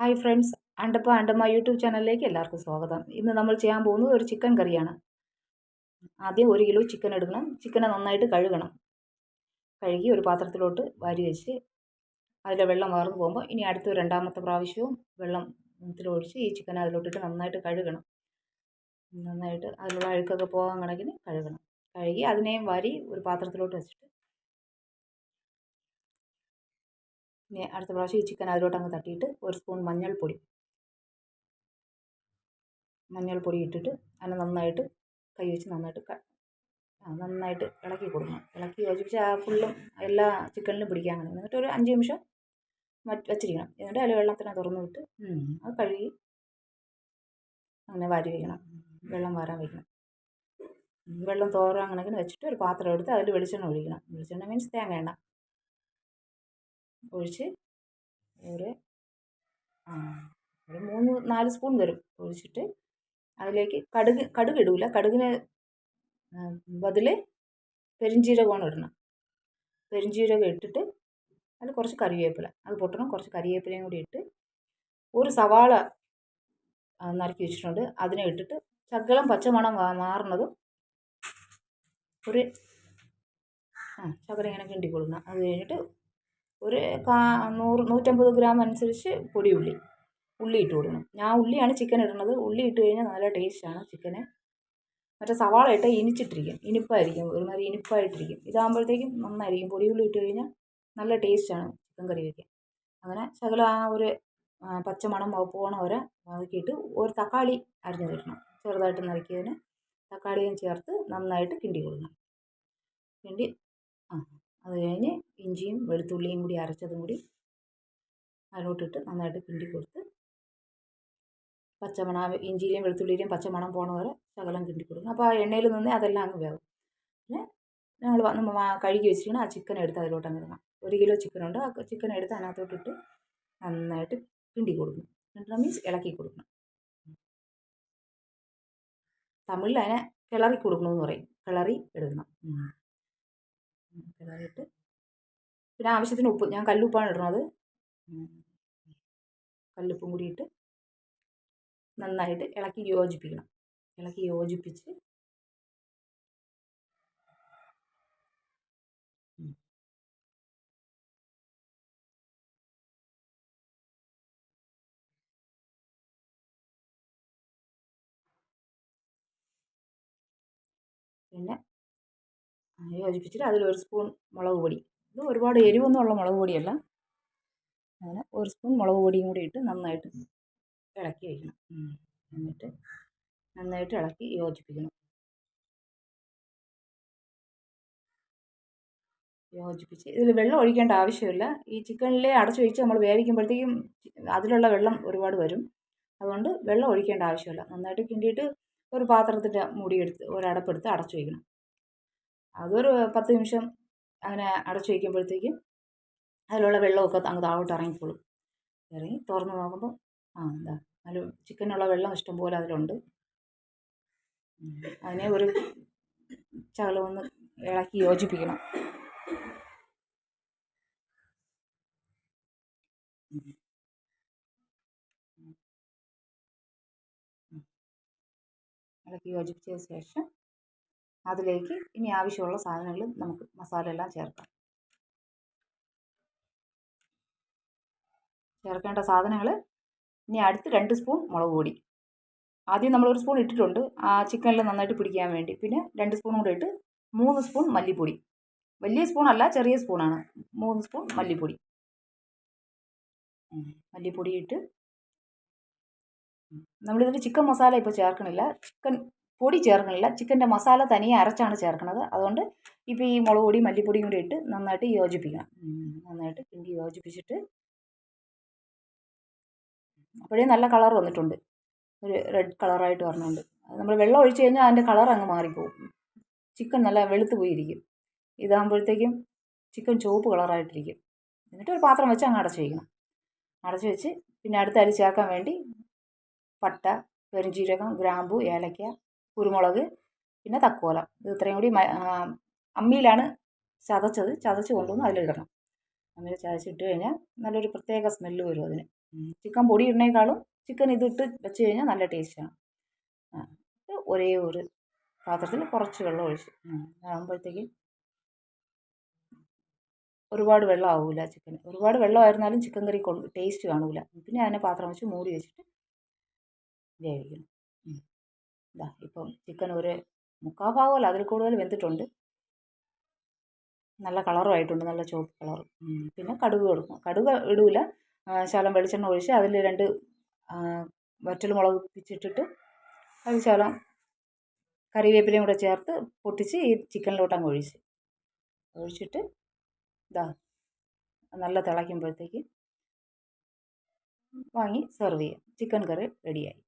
Hi friends Andappa Andamma YouTube ചാനലിലേക്ക് എല്ലാവർക്കും സ്വാഗതം. ഇന്ന് നമ്മൾ ചെയ്യാൻ പോകുന്നത് ഒരു ചിക്കൻ കറിയാണ്. ആദ്യം ഒരു കിലോ ചിക്കൻ എടുക്കണം. ചിക്കനെ നന്നായിട്ട് കഴുകണം. കഴുകി ഒരു പാത്രത്തിലോട്ട് വാരി വെച്ച് അതിലെ വെള്ളം വാർന്നു പോകുമ്പോൾ ഇനി അടുത്ത രണ്ടാമത്തെ പ്രാവശ്യവും വെള്ളം ഒഴിച്ച് ഈ ചിക്കൻ അതിലോട്ടിട്ട് നന്നായിട്ട് കഴുകണം. നന്നായിട്ട് അതിലുള്ള അഴുക്കൊക്കെ പോകാൻ കണക്കിന് കഴുകണം. കഴുകി അതിനെയും വാരി ഒരു പാത്രത്തിലോട്ട് വെച്ചിട്ട് ഇനി അടുത്ത പ്രാവശ്യം ഈ ചിക്കൻ അതിലോട്ട് അങ്ങ് തട്ടിയിട്ട് ഒരു സ്പൂൺ മഞ്ഞൾപ്പൊടി. മഞ്ഞൾപ്പൊടി ഇട്ടിട്ട് അതിനെ നന്നായിട്ട് കൈ വെച്ച് നന്നായിട്ട് നന്നായിട്ട് ഇളക്കി കൊടുക്കണം. ഇളക്കി യോജിപ്പിച്ച് ആ ഫുള്ളും എല്ലാ ചിക്കനിലും പിടിക്കാൻ വേണം. എന്നിട്ട് ഒരു അഞ്ച് നിമിഷം വെച്ചിരിക്കണം. എന്നിട്ട് അതിൽ വെള്ളത്തിനെ തുറന്ന് വിട്ട് അത് കഴുകി അങ്ങനെ വാരി വയ്ക്കണം വെള്ളം വാരാൻ വയ്ക്കണം വെള്ളം തോറാൻ കണക്കിന് വെച്ചിട്ട് ഒരു പാത്രം എടുത്ത് അതിൽ വെളിച്ചെണ്ണ ഒഴിക്കണം. വെളിച്ചെണ്ണ മീൻസ് തേങ്ങ എണ്ണ. ഒഴിച്ച് ഒരു ഒരു മൂന്ന് നാല് സ്പൂൺ വരും ഒഴിച്ചിട്ട്. അതിലേക്ക് കടുക് കടുക് ഇടില്ല കടുകിന് ബദൽ പെരുംജീരകമാണ് ഇടണം. പെരുംജീരകം ഇട്ടിട്ട് അതിൽ കുറച്ച് കറിവേപ്പില. അത് പൊട്ടണം. കുറച്ച് കറിവേപ്പിലയും കൂടി ഇട്ട് ഒരു സവാള നറുക്കി വെച്ചിട്ടുണ്ട്. അതിനെ ഇട്ടിട്ട് ശകലം പച്ചമണം മാറുന്നതും ഒരു ആ ശകലം ഇങ്ങനെ കിണ്ടി കൊടുക്കണം അത് കഴിഞ്ഞിട്ട് ഒരു കാ നൂറ് നൂറ്റമ്പത് ഗ്രാം അനുസരിച്ച് പൊടി ഉള്ളി ഇട്ട് കൊടുക്കണം. ഞാൻ ഉള്ളിയാണ് ചിക്കൻ ഇടുന്നത്. ഉള്ളി ഇട്ട് കഴിഞ്ഞാൽ നല്ല ടേസ്റ്റാണ് ചിക്കന് മറ്റേ സവാള ഇട്ട് ഇനിച്ചിട്ടിരിക്കും. ഇനിപ്പായിരിക്കും. ഒരുമാതിരി ഇനിപ്പായിട്ടിരിക്കും. ഇതാകുമ്പോഴത്തേക്കും നന്നായിരിക്കും. പൊടി ഉള്ളി ഇട്ട് കഴിഞ്ഞാൽ നല്ല ടേസ്റ്റാണ് ചിക്കൻ കറി വയ്ക്കാൻ അങ്ങനെ ശകലം ആ ഒരു പച്ചമണം പോണ വരെ വഴക്കിയിട്ട് ഒരു തക്കാളി അരിഞ്ഞ് തരണം ചെറുതായിട്ട് നറുക്കിയതിന് തക്കാളിയും ചേർത്ത് നന്നായിട്ട് കിണ്ടി കൊടുക്കണം. കിണ്ടി ആ. അത് കഴിഞ്ഞ് ഇഞ്ചിയും വെളുത്തുള്ളിയും കൂടി അരച്ചതും കൂടി അതിലോട്ടിട്ട് നന്നായിട്ട് കിണ്ടി കൊടുത്ത് പച്ചമണം ഇഞ്ചിയിലെയും വെളുത്തുള്ളിയിലെയും പച്ചമണം പോണ വരെ ശകലം കിണ്ടി കൊടുക്കും. അപ്പോൾ ആ എണ്ണയിൽ നിന്ന് അതെല്ലാം അങ്ങ് വേവും. പിന്നെ ഞങ്ങൾ കഴുകി വെച്ചിരിക്കണം ആ ചിക്കൻ എടുത്ത് അതിലോട്ട് അങ്ങ് ഇടണം. ഒരു കിലോ ചിക്കൻ ഉണ്ട്. ആ ചിക്കൻ എടുത്ത് അതിനകത്തോട്ടിട്ട് നന്നായിട്ട് കിണ്ടി കൊടുക്കണം. കിണ്ടണം മീൻസ് ഇളക്കി കൊടുക്കണം. തമിഴിൽ അതിനെ കിളറി കൊടുക്കണമെന്ന് പറയും. കിളറി എടുക്കണം കിളറിയിട്ട് പിന്നെ ആവശ്യത്തിന് ഉപ്പ്. ഞാൻ കല്ലുപ്പാണ് ഇടുന്നത്. കല്ലുപ്പും കൂടി ഇട്ട് നന്നായിട്ട് ഇളക്കി യോജിപ്പിക്കണം. ഇളക്കി യോജിപ്പിച്ച് പിന്നെ യോജിപ്പിച്ചിട്ട് അതിലൊരു സ്പൂൺ മുളക് പൊടി. ഇത് ഒരുപാട് എരിവൊന്നും ഉള്ള മുളക് പൊടിയല്ല. അങ്ങനെ ഒരു സ്പൂൺ മുളക് പൊടിയും കൂടി ഇട്ട് നന്നായിട്ട് ഇളക്കി വയ്ക്കണം എന്നിട്ട് നന്നായിട്ട് ഇളക്കി യോജിപ്പിക്കണം. യോജിപ്പിച്ച് ഇതിൽ വെള്ളം ഒഴിക്കേണ്ട ആവശ്യമില്ല. ഈ ചിക്കനിലെ അടച്ചു വെച്ച് നമ്മൾ വേവിക്കുമ്പോഴത്തേക്കും അതിലുള്ള വെള്ളം ഒരുപാട് വരും. അതുകൊണ്ട് വെള്ളം ഒഴിക്കേണ്ട ആവശ്യമില്ല. നന്നായിട്ട് കിണ്ടിയിട്ട് ഒരു പാത്രത്തിന്റെ മൂടിയെടുത്ത് ഒരടപ്പെടുത്ത് അടച്ചു വയ്ക്കണം അതൊരു പത്ത് നിമിഷം അങ്ങനെ അടച്ചു വയ്ക്കുമ്പോഴത്തേക്കും അതിലുള്ള വെള്ളമൊക്കെ അങ്ങ് താഴോട്ട് ഇറങ്ങിക്കോളും ഇറങ്ങി തുറന്ന് നോക്കുമ്പോൾ ആ എന്താ നല്ല ചിക്കനുള്ള വെള്ളം ഇഷ്ടംപോലെ അതിലുണ്ട് അതിനെ ഒരു ശകലം ഒന്ന് ഇളക്കി യോജിപ്പിക്കണം ഇളക്കി യോജിപ്പിച്ചതിന് ശേഷം അതിലേക്ക് ഇനി ആവശ്യമുള്ള സാധനങ്ങൾ നമുക്ക് മസാല എല്ലാം ചേർക്കാം. ചേർക്കേണ്ട സാധനങ്ങൾ ഇനി അടുത്ത് രണ്ട് സ്പൂൺ മുളക് പൊടി. ആദ്യം നമ്മൾ ഒരു സ്പൂൺ ഇട്ടിട്ടുണ്ട്. ആ ചിക്കനിൽ നന്നായിട്ട് പിടിക്കാൻ വേണ്ടി. പിന്നെ രണ്ട് സ്പൂൺ കൂടെ ഇട്ട് മൂന്ന് സ്പൂൺ മല്ലിപ്പൊടി. വലിയ സ്പൂണല്ല ചെറിയ സ്പൂണാണ് മൂന്ന് സ്പൂൺ മല്ലിപ്പൊടി. മല്ലിപ്പൊടി ഇട്ട്. നമ്മളിതിൽ ചിക്കൻ മസാല ഇപ്പോൾ ചേർക്കണില്ല. ചിക്കൻ പൊടി ചേർക്കണില്ല ചിക്കന്റെ മസാല തനിയെ അരച്ചാണ് ചേർക്കുന്നത്. അതുകൊണ്ട് ഇപ്പോൾ ഈ മുളക് പൊടി മല്ലിപ്പൊടിയും കൂടി ഇട്ട് നന്നായിട്ട് യോജിപ്പിക്കണം. നന്നായിട്ട് കിണ്ടി യോജിപ്പിച്ചിട്ട് അപ്പോഴേ നല്ല കളർ വന്നിട്ടുണ്ട്. ഒരു റെഡ് കളറായിട്ട് വരണുണ്ട്. നമ്മൾ വെള്ളം ഒഴിച്ച് കഴിഞ്ഞാൽ അതിന്റെ കളർ അങ്ങ് മാറിപ്പോകും ചിക്കൻ നല്ല വെളുത്ത് പോയിരിക്കും. ഇതാകുമ്പോഴത്തേക്കും ചിക്കൻ ചുവപ്പ് കളറായിട്ടിരിക്കും. എന്നിട്ട് ഒരു പാത്രം വെച്ച് അങ്ങ് അടച്ച് വയ്ക്കണം അടച്ച് വെച്ച് പിന്നെ അടുത്ത അരി ചേർക്കാൻ വേണ്ടി പട്ട പെരുംജീരകം ഗ്രാമ്പു ഏലക്ക കുരുമുളക് പിന്നെ തക്കോലം. ഇത് ഇത്രയും കൂടി അമ്മിയിലാണ് ചതച്ചത്. ചതച്ച് കൊണ്ടുവന്ന് അതിലിടണം. അമ്മിയിൽ ചതച്ചിട്ട് കഴിഞ്ഞാൽ നല്ലൊരു പ്രത്യേക സ്മെല്ല് വരും അതിന്. ചിക്കൻ പൊടി ഇടുന്നതിനേക്കാളും ചിക്കൻ ഇതിട്ട് വെച്ച് കഴിഞ്ഞാൽ നല്ല ടേസ്റ്റാണ് ഒരേ ഒരു പാത്രത്തിൽ കുറച്ച് വെള്ളം ഒഴിച്ച്. അതാകുമ്പോഴത്തേക്കും ഒരുപാട് വെള്ളം ആവില്ല ചിക്കൻ ഒരുപാട് വെള്ളമായിരുന്നാലും ചിക്കൻ കറി ടേസ്റ്റ് കാണില്ല പിന്നെ അതിനെ പാത്രം വെച്ച് മൂടി വെച്ചിട്ട് വേവിക്കണം. ഇതാ ഇപ്പം ചിക്കൻ ഒരു മുക്കാൽ ഭാഗമല്ല അതിൽ കൂടുതൽ വെന്തിട്ടുണ്ട്. നല്ല കളറും ആയിട്ടുണ്ട് നല്ല ചുവപ്പ് കളർ പിന്നെ കടുക് കൊടുക്കും കടുക് ഇടൂല. ശകലം വെളിച്ചെണ്ണ ഒഴിച്ച് അതിൽ രണ്ട് വറ്റൽ മുളക് പിച്ചിട്ടിട്ട് അത് ശകലം കറിവേപ്പിലയും കൂടെ ചേർത്ത് പൊട്ടിച്ച് ഈ ചിക്കനിലോട്ട് അങ്ങ് ഒഴിച്ച്. ഒഴിച്ചിട്ട് ഇതാ നല്ല തിളയ്ക്കുമ്പോഴത്തേക്ക് വാങ്ങി സെർവ് ചെയ്യാം. ചിക്കൻ കറി റെഡിയായി